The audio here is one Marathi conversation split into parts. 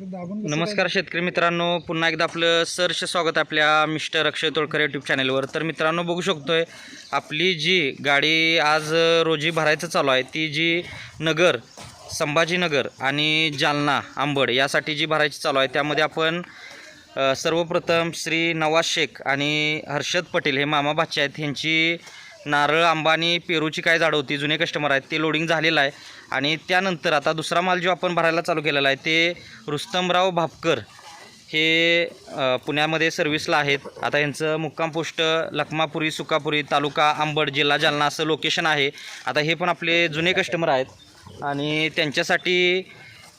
नमस्कार शेतकरी मित्रांनो पुन्हा एकदा आपलं सरस स्वागत आपल्या मिस्टर अक्षय तोडकर यूट्यूब चॅनलवर तर मित्रांनो बघू शकतोय आपली जी गाडी आज रोजी भरायचं चालू आहे ती जी नगर संभाजीनगर आणि जालना आंबड यासाठी जी भरायची चालू आहे त्यामध्ये आपण सर्वप्रथम श्री नवाज शेख आणि हर्षद पटेल हे मामा बादशा आहेत ह्यांची नारळ आंबा आणि पेरूची काय झाडं होती जुने कस्टमर आहेत ते लोडिंग झालेलं आहे. आणि त्यानंतर आता दुसरा माल जो आपण भरायला चालू केलेला आहे ते रुस्तमराव भापकर हे पुण्यामध्ये सर्व्हिसला आहेत. आता यांचं मुक्काम पोस्ट लखमापुरी सुकापुरी तालुका आंबड जिल्हा जालना असं लोकेशन आहे. आता हे पण आपले जुने कस्टमर आहेत. आणि त्यांच्यासाठी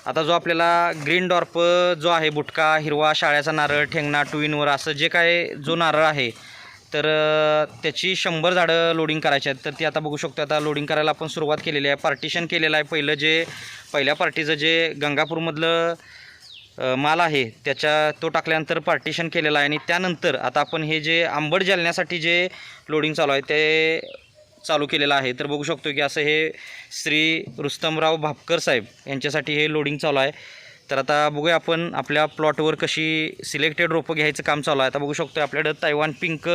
आता जो आपल्याला ग्रीन डॉर्प जो आहे बुटका हिरवा शाळ्याचा नारळ ठेंगणा टू इनवर असं जे काय जो नारळ आहे तर त्याची शंभर झाडं लोडिंग करायची आहेत. तर ती आता बघू शकतो आता लोडिंग करायला आपण सुरुवात केलेली आहे. पार्टिशन केलेलं आहे. पहिलं जे पहिल्या पार्टीचं जे गंगापूरमधलं माल आहे त्याच्या तो टाकल्यानंतर पार्टिशन केलेलं आहे. आणि त्यानंतर आता आपण हे जे आंबट जालण्यासाठी जे लोडिंग चालू आहे ते चालू केलेलं आहे. तर बघू शकतो की असं हे श्री रुस्तमराव भापकर साहेब यांच्यासाठी हे लोडिंग चालू आहे. तर आता बघूया आपण आपल्या प्लॉटवर कशी सिलेक्टेड रोपं घ्यायचं काम चालू आहे. आता बघू शकतो आपल्याकडं तैवान पिंक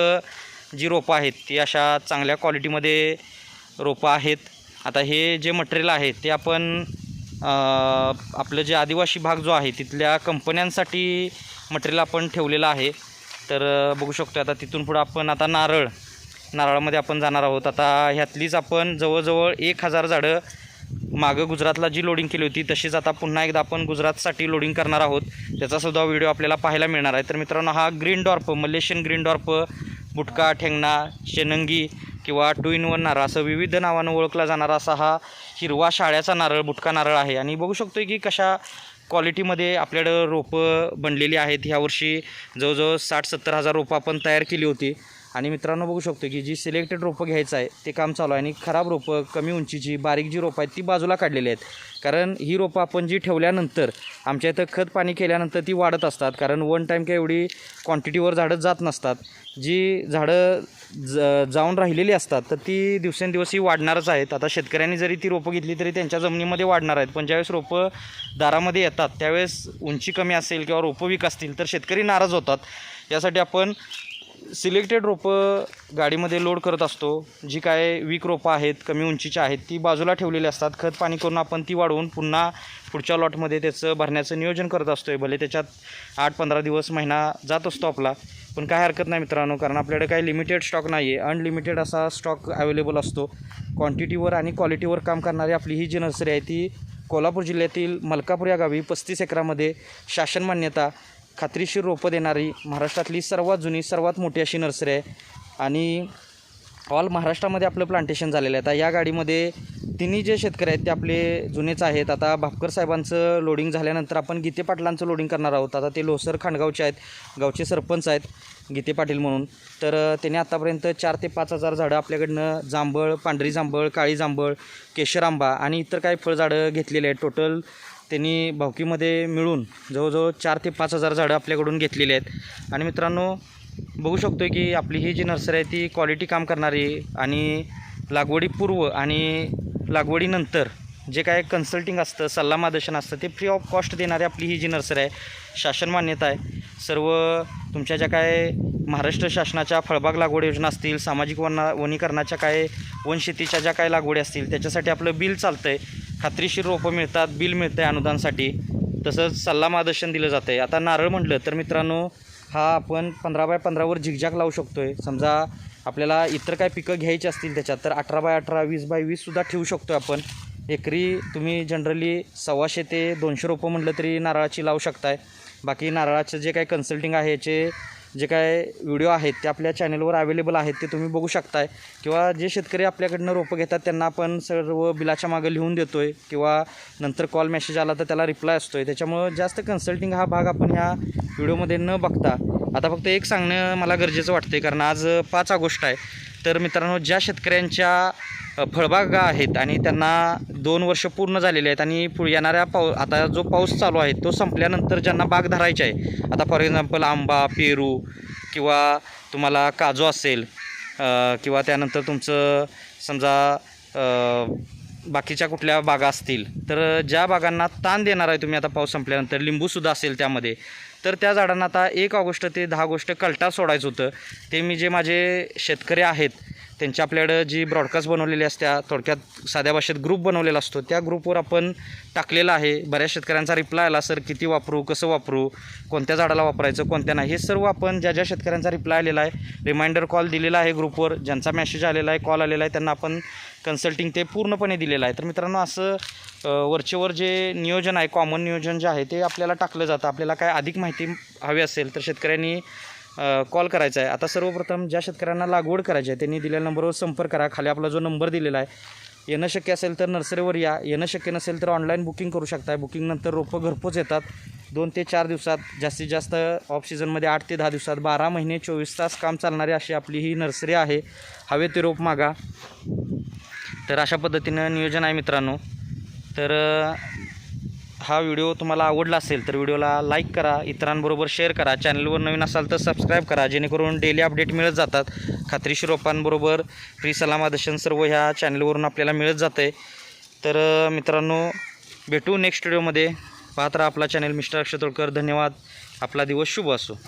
जी रोपं आहेत ती अशा चांगल्या क्वालिटीमध्ये रोपं आहेत. आता हे जे मटेरियल आहे ते आपण आपलं जे आदिवासी भाग जो आहे तिथल्या कंपन्यांसाठी मटेरियल आपण ठेवलेलं आहे. तर बघू शकतो आता तिथून पुढं आपण आता नारळ नारळामध्ये आपण जाणार आहोत. आता ह्यातलीच आपण जवळजवळ एक हजार झाडं मागं गुजरातला जी लोडिंग केली होती तशीच आता पुन्हा एकदा आपण गुजरातसाठी लोडिंग करणार आहोत. त्याचासुद्धा व्हिडिओ आपल्याला पाहायला मिळणार आहे. तर मित्रांनो हा green dwarf Malaysian green dwarf बुटका ठेंगणा शेनंगी किंवा टू इन वन नारळ असं विविध नावानं ओळखला जाणारा असा हा हिरवा शाळ्याचा नारळ बुटका नारळ आहे. आणि बघू शकतो की कशा क्वालिटीमध्ये आपल्याकडं रोपं बनलेली आहेत. ह्यावर्षी जवळजवळ साठ सत्तर हजार रोपं आपण तयार केली होती. आणि मित्रांनो बघू शकतो की जी सिलेक्टेड रोपं घ्यायचं आहे ते काम चालू आहे आणि खराब रोपं कमी उंचीची बारीक जी रोपं आहेत ती बाजूला काढलेली आहेत. कारण ही रोपं आपण जी ठेवल्यानंतर आमच्या इथं खत पाणी केल्यानंतर ती वाढत असतात. कारण वन टाईम काय एवढी क्वांटिटीवर झाडं जात नसतात. जी झाडं ज जाऊन राहिलेली असतात तर ती दिवसेंदिवस ही वाढणारच आहेत. आता शेतकऱ्यांनी जरी ती रोपं घेतली तरी त्यांच्या जमिनीमध्ये वाढणार आहेत. पण ज्यावेळेस रोपं दारामध्ये येतात त्यावेळेस उंची कमी असेल किंवा रोपं विक असतील तर शेतकरी नाराज होतात. यासाठी आपण सिलेक्टेड रोपं गाडीमध्ये लोड करत असतो. जी काय वीक रोपं आहेत कमी उंचीची आहेत ती बाजूला ठेवलेली असतात. खत पाणी करून आपण ती वाढवून पुन्हा पुढच्या लॉटमध्ये त्याचं भरण्याचं नियोजन करत असतो आहे भले त्याच्यात आठ पंधरा दिवस महिना जात असतो आपला. पण काय हरकत नाही मित्रांनो कारण आपल्याकडे काही लिमिटेड स्टॉक नाही आहे अनलिमिटेड असा स्टॉक अवेलेबल असतो. क्वांटिटीवर आणि क्वालिटीवर काम करणारी आपली ही जी नर्सरी आहे ती कोल्हापूर जिल्ह्यातील मलकापूर या गावी पस्तीस एकरामध्ये शासन मान्यता खात्रीशीर रोपं देणारी महाराष्ट्रातली सर्वात जुनी सर्वात मोठी अशी नर्सरी आहे. आणि ऑल महाराष्ट्रामध्ये आपलं प्लांटेशन झालेलं आहे. आता या गाडीमध्ये तिन्ही जे शेतकरी आहेत ते आपले जुनेच आहेत. आता भापकर साहेबांचं लोडिंग झाल्यानंतर आपण गीते पाटलांचं लोडिंग करणार आहोत. आता ते लोसर खांडगावचे आहेत गावचे सरपंच आहेत गीते पाटील म्हणून. तर त्याने आत्तापर्यंत आतापर्यंत चार ते पाच हजार झाडं आपल्याकडनं जांभळ पांढरी जांभळ काळी जांभळ केशर आंबा आणि इतर काही फळझाडं घेतलेली आहेत. टोटल त्यांनी भावकीमध्ये मिळून जवळजवळ चार ते पाच हजार झाडं आपल्याकडून घेतलेली आहेत. आणि मित्रांनो बघू शकतो की आपली ही जी नर्सरी आहे ती क्वालिटी काम करणारी आणि लागवडीपूर्व आणि लागवडीनंतर जे काय कन्सल्टिंग असतं सल्ला मार्गदर्शन असतं ते फ्री ऑफ कॉस्ट देणारी आपली ही जी नर्सरी आहे शासन मान्यता आहे. सर्व तुमच्या ज्या काय महाराष्ट्र शासनाच्या फळबाग लागवड योजना असतील सामाजिक वना वनीकरणाच्या काय वनशेतीच्या ज्या काय लागवडी असतील त्याच्यासाठी आपलं बिल चालतं आहे खात्रीशीर रोपं मिळतात बिल मिळतं आहे अनुदानसाठी. तसंच सल्ला मार्गदर्शन दिलं जातं आहे आता नारळ म्हटलं तर मित्रांनो हा आपण पंधरा बाय पंधरावर झिकझाक लावू शकतो आहे समजा आपल्याला इतर काय पिकं घ्यायची असतील त्याच्यात तर अठरा बाय अठरा वीस बाय वीससुद्धा ठेवू शकतो आपण. एकरी तुम्ही जनरली सव्वाशे ते दोनशे रोपं म्हटलं तरी नारळाची लावू शकताय. बाकी नारळाचं जे काय कन्सल्टिंग आहे याचे जे काय व्हिडिओ आहेत ते आपल्या चॅनलवर अवेलेबल आहेत ते तुम्ही बघू शकताय. किंवा जे शेतकरी आपल्याकडनं रोपं घेतात त्यांना आपण सर्व बिलाच्या मागं लिहून देतो आहे किंवा नंतर कॉल मेसेज आला तर त्याला रिप्लाय असतो आहे त्याच्यामुळं जास्त कन्सल्टिंग हा भाग आपण ह्या व्हिडिओमध्ये न बघता आता फक्त एक सांगणं मला गरजेचं वाटतं आहे कारण आज पाच ऑगस्ट आहे. तर मित्रांनो ज्या शेतकऱ्यांच्या फळबागा आहेत आणि त्यांना दोन वर्ष पूर्ण झालेले आहेत आणि पुढे येणाऱ्या पाऊ आता जो पाऊस चालू आहे तो संपल्यानंतर ज्यांना बाग धरायची आहे आता फॉर एक्झाम्पल आंबा पेरू किंवा तुम्हाला काजू असेल किंवा त्यानंतर तुमचं समजा बाकीच्या कुठल्या बागा असतील तर ज्या बागांना ताण देणार आहे तुम्ही आता पाऊस संपल्यानंतर लिंबूसुद्धा असेल त्यामध्ये तर त्या झाडांना आता एक ऑगस्ट ते दहा ऑगस्ट कलटा सोडायचं होतं. ते मी जे माझे शेतकरी आहेत त्यांच्या आपल्याकडं जी ब्रॉडकास्ट बनवलेली असत्या थोडक्यात साध्या भाषेत ग्रुप बनवलेला असतो त्या ग्रुपवर आपण टाकलेला आहे. बऱ्याच शेतकऱ्यांचा रिप्लाय आला सर किती वापरू कसं वापरू कोणत्या झाडाला वापरायचं कोणत्या नाही? हे सर्व आपण ज्या ज्या शेतकऱ्यांचा रिप्लाय आलेला आहे रिमाइंडर कॉल दिलेला आहे ग्रुपवर ज्यांचा मेसेज आलेला आहे कॉल आलेला आहे त्यांना आपण कन्सल्टिंग ते पूर्णपणे दिलेलं आहे. तर मित्रांनो असं वरचेवर जे नियोजन आहे कॉमन नियोजन जे आहे ते आपल्याला टाकलं जातं. आपल्याला काय अधिक माहिती हवी असेल तर शेतकऱ्यांनी कॉल करायचा आहे. आता सर्वप्रथम ज्या शेतकऱ्यांना लागवड करायची आहे त्यांनी दिलेल्या नंबरवर संपर्क करा. खाली आपला जो नंबर दिलेला आहे येणं शक्य असेल तर नर्सरीवर या. येणं शक्य नसेल तर ऑनलाईन बुकिंग करू शकता बुकिंगनंतर रोपं घरपोच येतात. दोन ते चार दिवसात जास्तीत जास्त ऑफ सीझनमध्ये आठ ते दहा दिवसात बारा महिने चोवीस तास काम चालणारी अशी आपली ही नर्सरी आहे. हवे ते रोप मागा. तर अशा पद्धतीनं नियोजन आहे मित्रांनो. तर हा व्हिडिओ तुम्हाला आवडला असेल तर व्हिडिओला लाईक करा इतरांबरोबर शेअर करा. चॅनलवर नवीन असाल तर सबस्क्राईब करा जेणेकरून डेली अपडेट मिळत जातात. खात्रीशीर रोपांबरोबर फ्री सलामा दर्शन सर्व ह्या चॅनलवरून आपल्याला मिळत जातं आहे तर मित्रांनो भेटू नेक्स्ट व्हिडिओमध्ये पाहत राहा आपला चॅनल मिस्टर अक्षतोळकर धन्यवाद. आपला दिवस शुभ असो.